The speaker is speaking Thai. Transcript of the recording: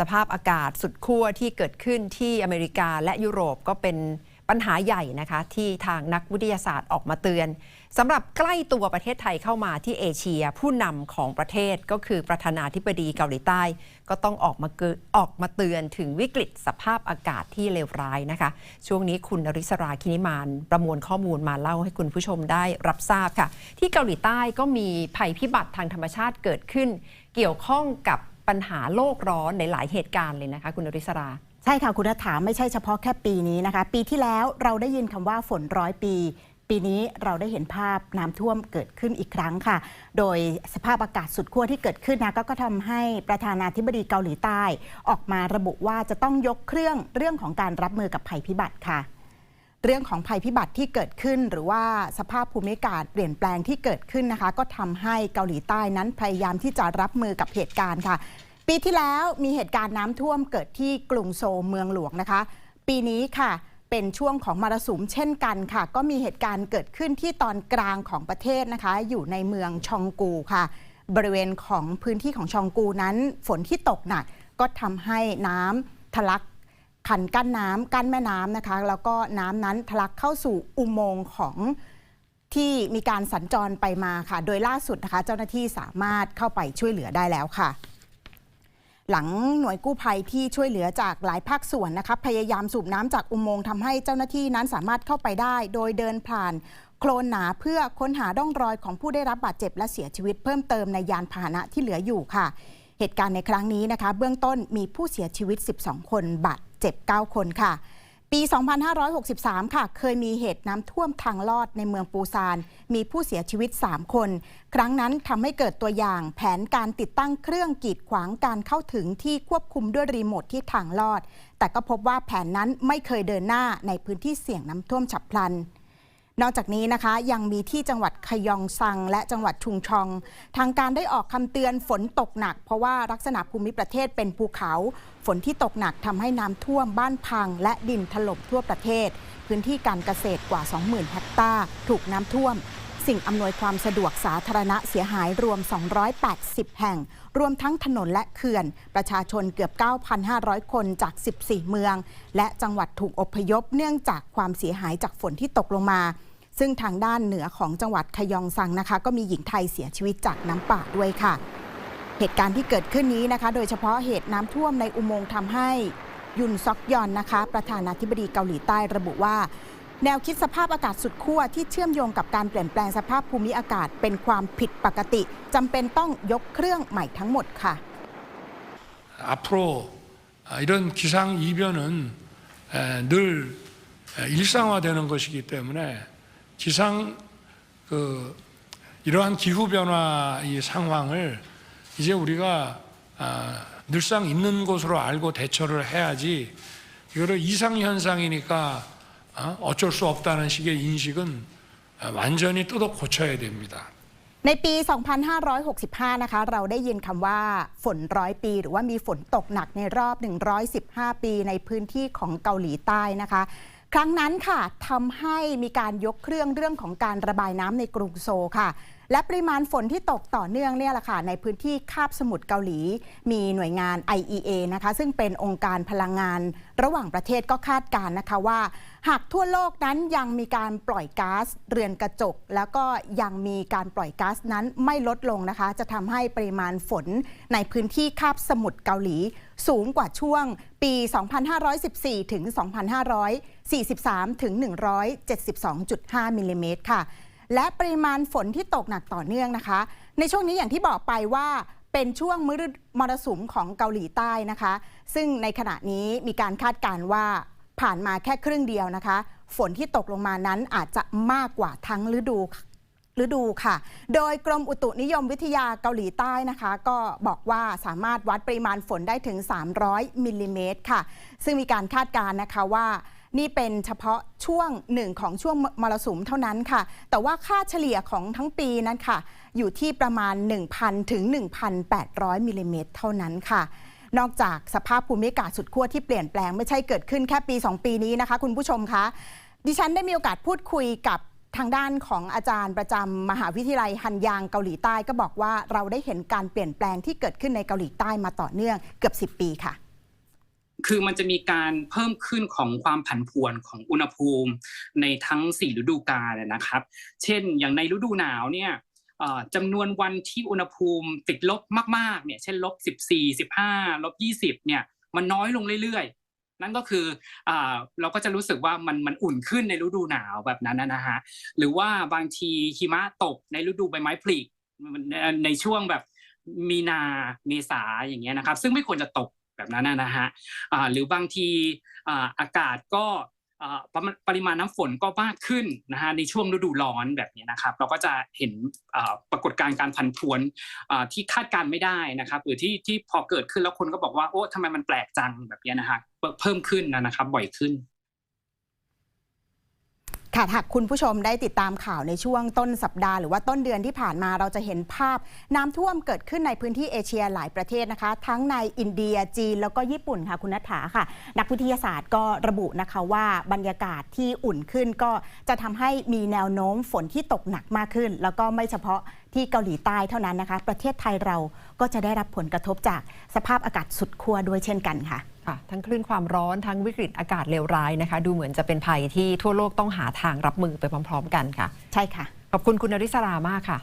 สภาพอากาศสุดขั้วที่เกิดขึ้นที่อเมริกาและยุโรปก็เป็นปัญหาใหญ่นะคะที่ทางนักวิทยาศาสตร์ออกมาเตือนสำหรับใกล้ตัวประเทศไทยเข้ามาที่เอเชียผู้นำของประเทศก็คือประธานาธิบดีเกาหลีใต้ ก็ต้องออกมาเกออกมาเตือนถึงวิกฤตสภาพอากาศที่เลวร้ายนะคะ ช่วงนี้คุณนริศราคินิมานประมวลข้อมูลมาเล่าให้คุณผู้ชมได้รับทราบค่ะ ที่เกาหลีใต้ก็มีภัยพิบัติทางธรรมชาติเกิดขึ้น เกี่ยวข้องกับ ปัญหาโลกร้อนในหลายเหตุการณ์เลยนะคะคุณนริศราใช่ค่ะคุณรัฐาไม่ใช่เฉพาะแค่ปีนี้นะคะ ปีที่แล้วเราได้ยินคำว่าฝนร้อยปี ปีนี้เราได้เห็นภาพน้ำท่วมเกิดขึ้นอีกครั้งค่ะ โดยสภาพอากาศสุดขั้วที่เกิดขึ้นนะกก็ทำให้ประธานาธิบดีเกาหลีใต้ ออกมาระบุว่าจะต้องยกเครื่องเรื่องของการรับมือกับภัยพิบัติค่ะ เรื่องของภัยพิบัติที่เกิดขึ้น หรือว่าสภาพภูมิอากาศเปลี่ยนแปลงที่เกิดขึ้นนะคะ ก็ทำให้เกาหลีใต้นั้นพยายามที่จะรับมือกับเหตุการณ์ค่ะ ปีที่แล้วมีเหตุการณ์น้ำท่วมเกิดที่กรุงโซเมืองหลวงนะคะ ปีนี้ค่ะเป็นช่วงของมรสุมเช่นกันค่ะ ก็มีเหตุการณ์เกิดขึ้นที่ตอนกลางของประเทศนะคะ อยู่ในเมืองชองกูค่ะ บริเวณของพื้นที่ของชองกูนั้น ฝนที่ตกหนักก็ทำให้น้ำทะลัก คันกั้นน้ำกั้นแม่น้ำนะคะ แล้วก็น้ำนั้นทะลักเข้าสู่อุโมงค์ของที่มีการสัญจรไปมาค่ะ โดยล่าสุดนะคะ เจ้าหน้าที่สามารถเข้าไปช่วยเหลือได้แล้วค่ะ หลังหน่วยกู้ภัยที่ช่วยเหลือจากหลายภาคส่วนนะคะพยายามสูบน้ำจากอุโมงค์ทำให้เจ้าหน้าที่นั้นสามารถเข้าไปได้ โดยเดินผ่านโคลนหนาเพื่อค้นหาร่องรอยของผู้ได้รับบาดเจ็บและเสียชีวิตเพิ่มเติมในยานพาหนะที่เหลืออยู่ค่ะ เหตุการณ์ในครั้งนี้นะคะ เบื้องต้นมีผู้เสียชีวิต 12 คนบาด เจ็บ 9 คนค่ะ ปี 2563 ค่ะ เคยมีเหตุน้ำท่วมทางลอดในเมืองปูซาน มีผู้เสียชีวิต 3 คน ครั้งนั้นทำให้เกิดตัวอย่างแผนการติดตั้งเครื่องกีดขวางการเข้าถึงที่ควบคุมด้วยรีโมทที่ทางลอด แต่ก็พบว่าแผนนั้นไม่เคยเดินหน้าในพื้นที่เสี่ยงน้ำท่วมฉับพลัน นอกจากนี้นะคะยังมีที่จังหวัดขยองซัง และจังหวัดชุงชอง ทางการได้ออกคำเตือนฝนตกหนัก เพราะว่าลักษณะภูมิประเทศเป็นภูเขา ฝนที่ตกหนักทำให้น้ำท่วมบ้านพัง และดินถล่มทั่วประเทศ พื้นที่การเกษตรกว่า 20,000 เฮกตาร์ถูกน้ำท่วม สิ่งอำนวยความสะดวกสาธารณะเสียหายรวม 280 แห่ง รวมทั้งถนนและเขื่อน ประชาชนเกือบ 9,500 คนจาก 14 เมือง และจังหวัดถูกอพยพเนื่องจากความเสียหายจากฝนที่ตกลงมา ซึ่งทางด้านเหนือของจังหวัดขยองซังนะคะ ก็มีหญิงไทยเสียชีวิตจากน้ำป่าด้วยค่ะ เหตุการณ์ที่เกิดขึ้นนี้นะคะ โดยเฉพาะเหตุน้ำท่วมในอุโมงค์ทำให้ยุนซอกยอนนะคะ ประธานาธิบดีเกาหลีใต้ระบุว่า แนวคิดสภาพอากาศสุดขั้วที่เชื่อมโยงกับการเปลี่ยนแปลงสภาพภูมิอากาศเป็นความผิดปกติจำเป็นต้องยกเครื่องใหม่ทั้งหมดค่ะ 앞으로 아, 이런 기상 이변은 에, 늘 에, 일상화되는 것이기 때문에 기상 그 이러한 기후 변화 이 상황을 이제 우리가 아, 늘상 있는 것으로 알고 대처를 해야지 이거를 이상 현상이니까 어, 어쩔 수 없다는 식의 인식은 아, 완전히 뜯어 고쳐야 됩니다. ในปี 2565 นะคะ เราได้ยินคำว่าฝนร้อยปี หรือว่ามีฝนตกหนักในรอบ 115 ปีในพื้นที่ของเกาหลีใต้นะคะ ครั้งนั้นค่ะทำให้มีการยกเครื่องเรื่องของการระบายน้ำในกรุงโซลค่ะ และปริมาณฝนที่ตกต่อเนื่องเนี่ยแหละค่ะในพื้นที่คาบสมุทรเกาหลี มีหน่วยงาน IEA นะคะซึ่งเป็นองค์การพลังงานระหว่างประเทศก็คาดการณ์นะคะว่า หากทั่วโลกนั้นยังมีการปล่อยก๊าซเรือนกระจก แล้วก็ยังมีการปล่อยก๊าซนั้นไม่ลดลงนะคะ จะทำให้ปริมาณฝนในพื้นที่คาบสมุทรเกาหลี สูงกว่าช่วงปี 2514 ถึง 2543 ถึง 172.5 มิลลิเมตรค่ะ และปริมาณฝนที่ตกหนักต่อเนื่องนะคะ ในช่วงนี้อย่างที่บอกไปว่าเป็นช่วงมฤมรสุมของเกาหลีใต้นะคะ ซึ่งในขณะนี้มีการคาดการณ์ว่าผ่านมาแค่ครึ่งเดียวนะคะ ฝนที่ตกลงมานั้นอาจจะมากกว่าทั้งฤดูฤดูค่ะ โดยกรมอุตุนิยมวิทยาเกาหลีใต้นะคะ ก็บอกว่าสามารถวัดปริมาณฝนได้ถึง 300 มิลลิเมตรค่ะ ซึ่งมีการคาดการณ์นะคะว่า นี่เป็นเฉพาะช่วงหนึ่งของช่วงมรสุมเท่านั้นค่ะ แต่ว่าค่าเฉลี่ยของทั้งปีนั้นค่ะ อยู่ที่ประมาณ 1,000 ถึง 1,800 มิลลิเมตรเท่านั้นค่ะ นอกจากสภาพภูมิอากาศสุดขั้วที่เปลี่ยนแปลงไม่ใช่เกิดขึ้นแค่ปี 2 ปีนี้นะคะ คุณผู้ชมคะ ดิฉันได้มีโอกาสพูดคุยกับทางด้านของอาจารย์ประจำมหาวิทยาลัยฮันยางเกาหลีใต้ก็บอกว่าเราได้เห็นการเปลี่ยนแปลงที่เกิดขึ้นในเกาหลีใต้มาต่อเนื่องเกือบ 10 ปีค่ะ คือมันจะมีการเพิ่มขึ้นของความผันผวนของอุณหภูมิ ในทั้ง 4 ฤดูกาลนะครับ เช่น อย่างในฤดูหนาวเนี่ยจำนวนวันที่อุณหภูมิติดลบมากๆเนี่ยเช่นลบ14 15ลบ20เนี่ยมันน้อยลงเรื่อยๆ นั่นก็คืออเราก็จะรู้สึกว่ามันมันอุ่นขึ้นในฤดูหนาวแบบนั้นนะฮะหรือว่าบางทีหิมะตกในฤดูใบไม้ผลิในช่วงแบบมีนาเมษาอย่างเงี้ยนะครับ ซึ่งไม่ควรจะตก แบบนั้นนะฮะหรือบางทีอากาศก็ปริมาณน้ำฝนก็มากขึ้นนะฮะในช่วงฤดูร้อนแบบนี้นะครับ เราก็จะเห็นปรากฏการณ์การพันพวนที่คาดการไม่ได้นะครับหรือที่ที่พอเกิดขึ้นแล้วคนก็บอกว่าโอ้ทำไมมันแปลกจังแบบนี้นะฮะเพิ่มขึ้นนะครับบ่อยขึ้น ค่ะหากคุณผู้ชมได้ติดตามข่าวในช่วงต้นสัปดาห์หรือว่าต้นเดือนที่ผ่านมาเราจะเห็นภาพ น้ำท่วมเกิดขึ้นในพื้นที่เอเชียหลายประเทศนะคะ ทั้งในอินเดียจีนแล้วก็ญี่ปุ่นค่ะคุณนัฐาค่ะ นักวิทยาศาสตร์ก็ระบุนะคะว่าบรรยากาศที่อุ่นขึ้นก็จะทำให้มีแนวโน้มฝนที่ตกหนักมากขึ้น แล้วก็ไม่เฉพาะที่เกาหลีใต้เท่านั้นนะคะ ประเทศไทยเราก็จะได้รับผลกระทบจากสภาพอากาศสุดขั้วด้วยเช่นกันค่ะ ค่ะทั้งคลื่นความร้อนทั้งวิกฤตอากาศเลวร้ายนะคะ ดูเหมือนจะเป็นภัยที่ทั่วโลกต้องหาทางรับมือไปพร้อม ๆ กันค่ะ ใช่ค่ะ ขอบคุณคุณนริศรามากค่ะ